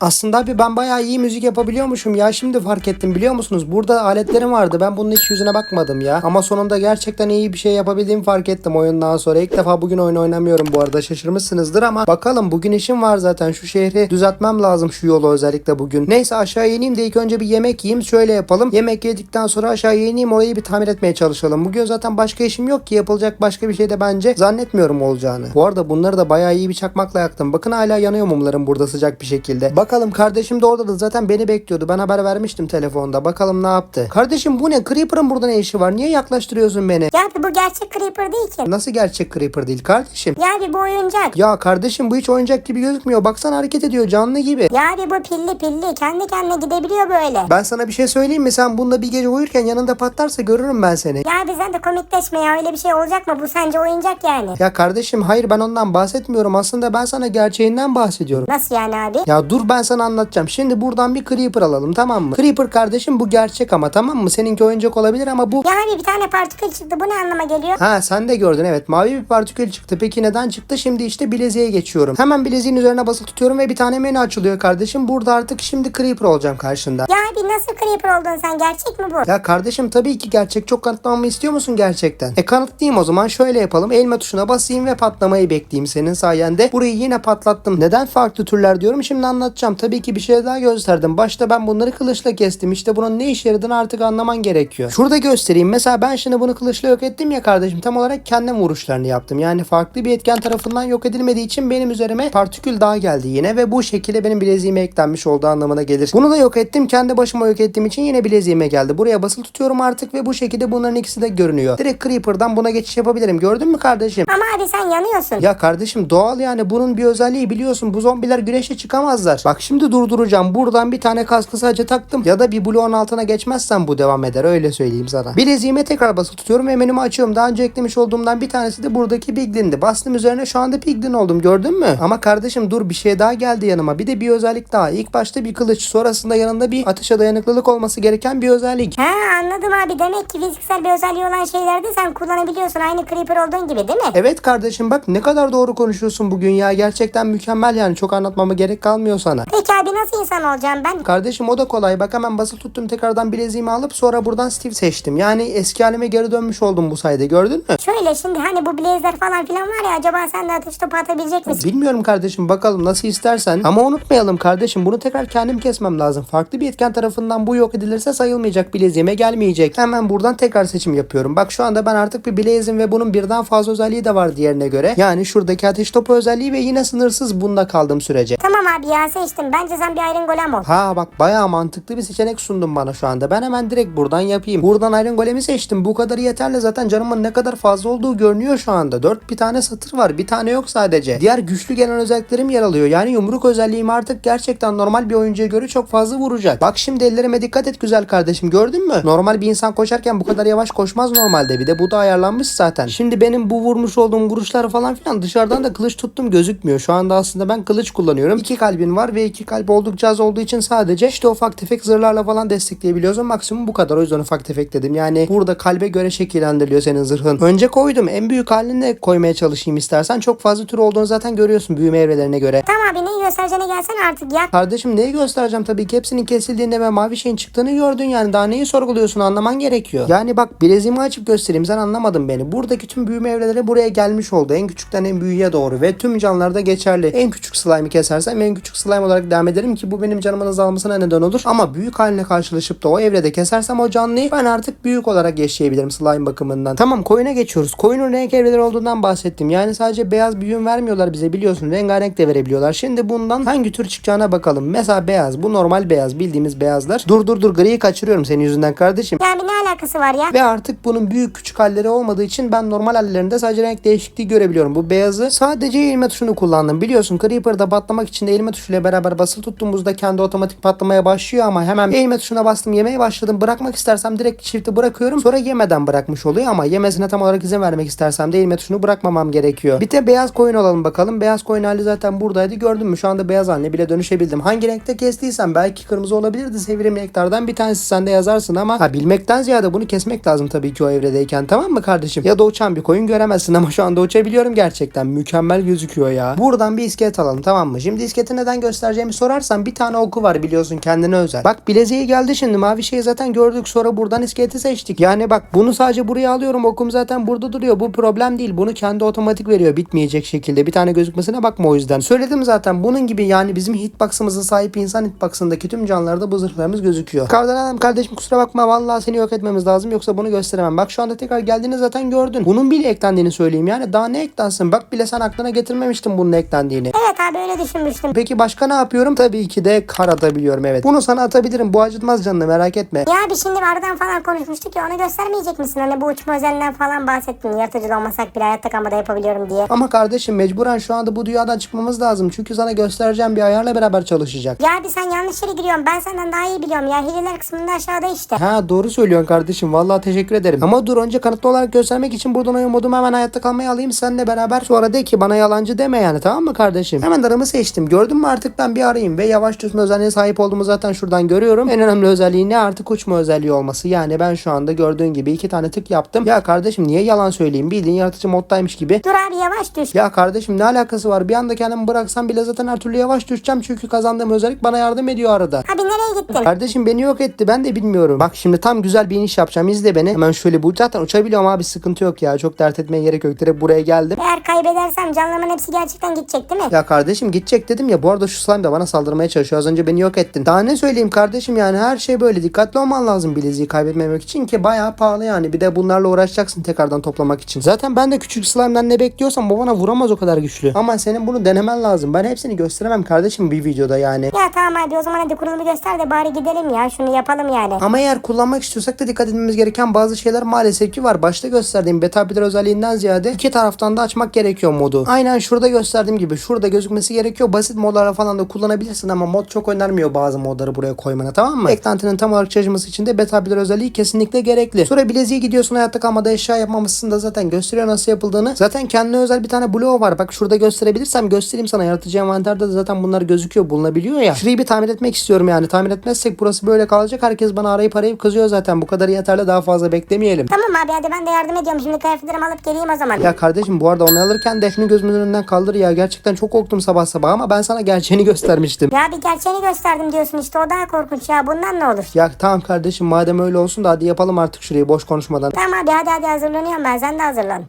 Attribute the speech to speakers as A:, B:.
A: Aslında abi ben bayağı iyi müzik yapabiliyormuşum ya şimdi fark ettim biliyor musunuz? Burada aletlerim vardı ben bunun hiç yüzüne bakmadım ya. Ama sonunda gerçekten iyi bir şey yapabildiğimi fark ettim oyundan sonra. İlk defa bugün oyun oynamıyorum bu arada şaşırmışsınızdır ama bakalım bugün işim var zaten şu şehri düzeltmem lazım şu yolu özellikle bugün. Neyse aşağı ineyim de ilk önce bir yemek yiyeyim şöyle yapalım. Yemek yedikten sonra aşağı ineyim orayı bir tamir etmeye çalışalım. Bugün zaten başka işim yok ki yapılacak başka bir şey de bence zannetmiyorum olacağını. Bu arada bunları da bayağı iyi bir çakmakla yaktım. Bakın hala yanıyor mumlarım burada sıcak bir şekilde. Bakalım kardeşim de orada da zaten beni bekliyordu. Ben haber vermiştim telefonda. Bakalım ne yaptı. Kardeşim bu ne? Creeper'ın burada ne işi var? Niye yaklaştırıyorsun beni?
B: Ya abi bu gerçek Creeper değil ki.
A: Nasıl gerçek Creeper değil kardeşim?
B: Ya abi bu oyuncak.
A: Ya kardeşim bu hiç oyuncak gibi gözükmüyor. Baksana hareket ediyor canlı gibi.
B: Ya abi bu pilli pilli kendi kendine gidebiliyor böyle.
A: Ben sana bir şey söyleyeyim mi? Sen bunda bir gece uyurken yanında patlarsa görürüm ben seni.
B: Ya abi sen de komikleşme ya öyle bir şey olacak mı? Bu sence oyuncak yani.
A: Ya kardeşim hayır ben ondan bahsetmiyorum. Aslında ben sana gerçeğinden bahsediyorum.
B: Nasıl yani abi?
A: Ya dur ben sana anlatacağım. Şimdi buradan bir Creeper alalım tamam mı? Creeper kardeşim bu gerçek ama tamam mı? Seninki oyuncak olabilir ama bu...
B: Ya abi bir tane partikül çıktı bu ne anlama geliyor?
A: Ha sen de gördün evet mavi bir partikül çıktı. Peki neden çıktı? Şimdi işte bileziğe geçiyorum. Hemen bileziğin üzerine basılı tutuyorum ve bir tane menü açılıyor kardeşim. Burada artık şimdi Creeper olacağım karşında.
B: Ya abi nasıl Creeper oldun sen gerçek mi bu?
A: Ya kardeşim tabii ki gerçek. Çok kanıtlamamı istiyor musun gerçekten? E kanıtlayayım o zaman. Şöyle yapalım. Elma tuşuna basayım ve patlamayı bekleyeyim senin sayende. Burayı yine patlattım. Neden farklı türler diyorum şimdi anlatacağım. Tabii ki bir şey daha gösterdim. Başta ben bunları kılıçla kestim. İşte bunun ne işe yaradığını artık anlaman gerekiyor. Şurada göstereyim. Mesela ben şimdi bunu kılıçla yok ettim ya kardeşim. Tam olarak kendim vuruşlarını yaptım. Yani farklı bir etken tarafından yok edilmediği için benim üzerime partikül daha geldi yine ve bu şekilde benim bileziğime eklenmiş olduğu anlamına gelir. Bunu da yok ettim. Kendi başıma yok ettiğim için yine bileziğime geldi. Buraya basılı tutuyorum artık ve bu şekilde bunların ikisi de görünüyor. Direkt Creeper'dan buna geçiş yapabilirim. Gördün mü kardeşim?
B: Ama abi sen yanıyorsun.
A: Ya kardeşim doğal yani bunun bir özelliği biliyorsun bu zombiler güneşe çıkamazlar. Bak şimdi durduracağım buradan bir tane kaskı sadece taktım ya da bir bloğun altına geçmezsem bu devam eder öyle söyleyeyim sana. Bileziğime tekrar basılı tutuyorum ve menümü açıyorum. Daha önce eklemiş olduğumdan bir tanesi de buradaki Piglin'di. Bastım üzerine şu anda Piglin oldum gördün mü? Ama kardeşim dur bir şey daha geldi yanıma. Bir de bir özellik daha. İlk başta bir kılıç sonrasında yanında bir ateşe dayanıklılık olması gereken bir özellik.
B: Ha anladım abi demek ki fiziksel bir özelliği olan şeyleri de sen kullanabiliyorsun aynı Creeper olduğun gibi değil mi?
A: Evet kardeşim bak ne kadar doğru konuşuyorsun bugün ya. Gerçekten mükemmel yani. Çok anlatmama gerek kalmıyor sana.
B: Peki abi nasıl insan olacağım ben?
A: Kardeşim o da kolay. Bak hemen basılı tuttum tekrardan bileziğimi alıp sonra buradan Steve seçtim. Yani eski halime geri dönmüş oldum bu sayede gördün mü?
B: Şöyle şimdi hani bu blazer falan filan var ya acaba sen de ateş topu atabilecek misin?
A: Bilmiyorum kardeşim bakalım nasıl istersen. Ama unutmayalım kardeşim bunu tekrar kendim kesmem lazım. Farklı bir etken tarafından bu yok edilirse sayılmayacak bileziğime gelmeyecek. Hemen buradan tekrar seçim yapıyorum. Bak şu anda ben artık bir bileğizim ve bunun birden fazla özelliği de var diğerine göre. Yani şuradaki ateş topu özelliği ve yine sınırsız bunda kaldığım sürece.
B: Tamam abi ya seçtim. Bence sen bir Iron Golem ol.
A: Ha bak bayağı mantıklı bir seçenek sundun bana şu anda. Ben hemen direkt buradan yapayım. Buradan Iron Golem'i seçtim. Bu kadar yeterli zaten canımın ne kadar fazla olduğu görünüyor şu anda. 4 bir tane satır var. Bir tane yok sadece. Diğer güçlü gelen özelliklerim yer alıyor. Yani yumruk özelliğim artık gerçekten normal bir oyuncuya göre çok fazla vuracak. Bak şimdi ellerime dikkat et güzel kardeşim. Gördün mü? Normal bir insan koşarken bu kadar yavaş koşmaz normalde. Bir de bu da ayarlanmış zaten. Şimdi benim bu vurmuş olduğum vuruşlar falan filan dışarıdan da kılıç tuttum gözükmüyor. Şu anda aslında ben kılıç kullanıyorum. İki kalbin var ve iki kalp oldukça az olduğu için sadece işte ufak tefek zırhlarla falan destekleyebiliyoruz. Maksimum bu kadar. O yüzden ufak tefek dedim. Yani burada kalbe göre şekillendiriliyor senin zırhın. Önce koydum. En büyük halini de koymaya çalışayım istersen. Çok fazla tür olduğunu zaten görüyorsun büyüme evrelerine göre.
B: Tamam abi neyi göstereceğine gelsene artık ya.
A: Kardeşim neyi göstereceğim tabii ki hepsinin kesildiğinde ve mavi şeyin çıktığını gördün yani daha neyi sorguluyorsun anlaman gerekiyor. Yani bak bileziğimi açıp göstereyim sen anlamadın beni. Buradaki tüm büyüme evreleri buraya gelmiş oldu. En küçükten en büyüğe doğru ve tüm canlılarda geçerli. En küçük slime'ı kesersem en küçük slime olarak devam ederim ki bu benim canımın azalmasına neden olur. Ama büyük haline karşılaşıp da o evrede kesersem o canlıyı ben artık büyük olarak yaşayabilirim slime bakımından. Tamam koyuna geçiyoruz. Koyunun renk evreleri olduğundan bahsettim. Yani sadece beyaz büyüm vermiyorlar bize biliyorsun. Rengarenk de verebiliyorlar. Şimdi bundan hangi tür çıkacağına bakalım. Mesela beyaz. Bu normal beyaz. Bildiğimiz beyazlar. Dur dur dur griyi kaçırıyorum senin yüzünden kardeşim.
B: Ya abi ne alakası var ya?
A: Ve artık bunun büyük küçük halleri olmadığı için ben normal hallerinde sadece renk değişikliği görebiliyorum. Bu beyazı sadece eğilme tuşunu kullandım. Biliyorsun Creeper'da patlamak için de eğilme tuşuyla beraber basılı tuttuğumuzda kendi otomatik patlamaya başlıyor ama hemen eğilme tuşuna bastım yemeye başladım. Bırakmak istersem direkt çifti bırakıyorum. Sonra yemeden bırakmış oluyor ama yemesine tam olarak izin vermek istersem de eğilme tuşunu bırakmamam gerekiyor. Bir de beyaz koyun olalım bakalım. Beyaz koyun hali zaten buradaydı. Gördün mü? Şu anda beyaz haline bile dönüşebildim. Hangi renkte kestiysem belki kırmızı olabilirdi. Sevdiğim renklerden bir tanesi sen de yazarsın ama ha bilmekten ziyade bunu kesmek lazım tabii ki o evredeyken tamam mı kardeşim? Ya da uçan bir koyun göremezsin ama şu anda uçabiliyorum gerçekten. Mükemmel gözüküyor ya. Buradan bir iskelet alalım tamam mı? Şimdi iskeleti neden göster göstereceğimi sorarsan bir tane oku var biliyorsun kendine özel. Bak bileziğe geldi şimdi mavi şeyi zaten gördük sonra buradan iskeleti seçtik. Yani bak bunu sadece buraya alıyorum okum zaten burada duruyor. Bu problem değil. Bunu kendi otomatik veriyor bitmeyecek şekilde. Bir tane gözükmesine bakma o yüzden. Söyledim zaten bunun gibi yani bizim hitbox'ımıza sahip insan hitbox'ındaki tüm canlılarda bu zırhlarımız gözüküyor. Kardan adam kardeşim kusura bakma vallahi seni yok etmemiz lazım yoksa bunu gösteremem. Bak şu anda tekrar geldiğini zaten gördün. Bunun bile eklendiğini söyleyeyim yani daha ne eklensin? Bak bile sen aklına getirmemiştin bunun eklendiğini.
B: Evet abi öyle düşünmüştüm.
A: Peki başka ne yapıyorum? Tabii ki de kar atabiliyorum evet. Bunu sana atabilirim. Bu acıtmaz canını merak etme.
B: Ya abi şimdi aradan falan konuşmuştuk ya onu göstermeyecek misin? Hani bu uçma özelliğinden falan bahsettin. Yaratıcı olmasak bile hayatta kalmada yapabiliyorum diye.
A: Ama kardeşim mecburen şu anda bu dünyadan çıkmamız lazım. Çünkü sana göstereceğim bir ayarla beraber çalışacak.
B: Ya abi sen yanlış yere giriyorsun. Ben senden daha iyi biliyorum ya. Hileler kısmında aşağıda işte.
A: Ha doğru söylüyorsun kardeşim. Vallahi teşekkür ederim. Ama dur önce kanıtlı olarak göstermek için buradan oyun modumu hemen hayatta kalmaya alayım seninle beraber. Sonra de ki bana yalancı deme yani tamam mı kardeşim? Hemen aramı seçtim. Gördün mü artık ben bir arayayım ve yavaş düşme özelliğine sahip olduğumu zaten şuradan görüyorum. En önemli özelliği ne artık uçma özelliği olması. Yani ben şu anda gördüğün gibi iki tane tık yaptım. Ya kardeşim niye yalan söyleyeyim? Bildiğin yaratıcı moddaymış gibi.
B: Dur abi yavaş düş.
A: Ya kardeşim ne alakası var? Bir anda kendimi bıraksam bile zaten her türlü yavaş düşeceğim. Çünkü kazandığım özellik bana yardım ediyor arada.
B: Abi nereye gittin?
A: Kardeşim beni yok etti ben de bilmiyorum. Bak şimdi tam güzel bir iniş yapacağım izle beni. Hemen şöyle bu zaten uçabiliyorum abi sıkıntı yok ya. Çok dert etmeye gerek yok. Direkt buraya geldim.
B: Eğer kaybedersem canlarımın hepsi gerçekten gidecek değil mi?
A: Ya kardeşim gidecek dedim ya bu arada şu slime de bana saldırmaya çalışıyor. Az önce beni yok ettin. Daha ne söyleyeyim kardeşim yani her şey böyle. Dikkatli olman lazım bileziği kaybetmemek için ki bayağı pahalı yani. Bir de bunlarla uğraşacaksın tekrardan toplamak için. Zaten ben de küçük slime'dan ne bekliyorsam bu bana vuramaz o kadar güçlü. Ama senin bunu denemen lazım. Ben hepsini gösteremem kardeşim bir videoda yani.
B: Ya tamam abi o zaman hadi kurulumu göster de bari gidelim ya. Şunu yapalım yani.
A: Ama eğer kullanmak istiyorsak da dikkat etmemiz gereken bazı şeyler maalesef ki var. Başta gösterdiğim beta bir özelliğinden ziyade iki taraftan da açmak gerekiyor modu. Aynen şurada gösterdiğim gibi şurada gözükmesi gerekiyor. Basit modlara falan da kullanabilirsin ama mod çok önermiyor bazı modları buraya koymana tamam mı? Eklentinin tam olarak çalışması için de beta bir özelliği kesinlikle gerekli. Sonra bileziğe gidiyorsun hayatta kalmada eşya yapmamışsın da zaten gösteriyor nasıl yapıldığını. Zaten kendine özel bir tane bloğu var. Bak şurada gösterebilirsem göstereyim sana. Yaratıcı envanterde de zaten bunlar gözüküyor bulunabiliyor ya. Şurayı bir tamir etmek istiyorum yani. Tamir etmezsek burası böyle kalacak. Herkes bana arayıp arayıp kızıyor zaten. Bu kadar yeterli daha fazla beklemeyelim.
B: Tamam abi hadi ben de yardım ediyorum. Şimdi kıyafetlerimi alıp geleyim o zaman.
A: Ya kardeşim bu arada onu alırken de şunu gözümün önünden kaldır ya. Gerçekten çok korktum sabah sabah ama ben sana gerçeğini göstermiştim.
B: Ya bir gerçeğini gösterdim diyorsun işte o daha korkunç ya. Bundan ne olur?
A: Ya tamam kardeşim madem öyle olsun da hadi yapalım artık şurayı boş konuşmadan.
B: Tamam abi hadi hadi hazırlanıyorum ben. Sen de hazırlan.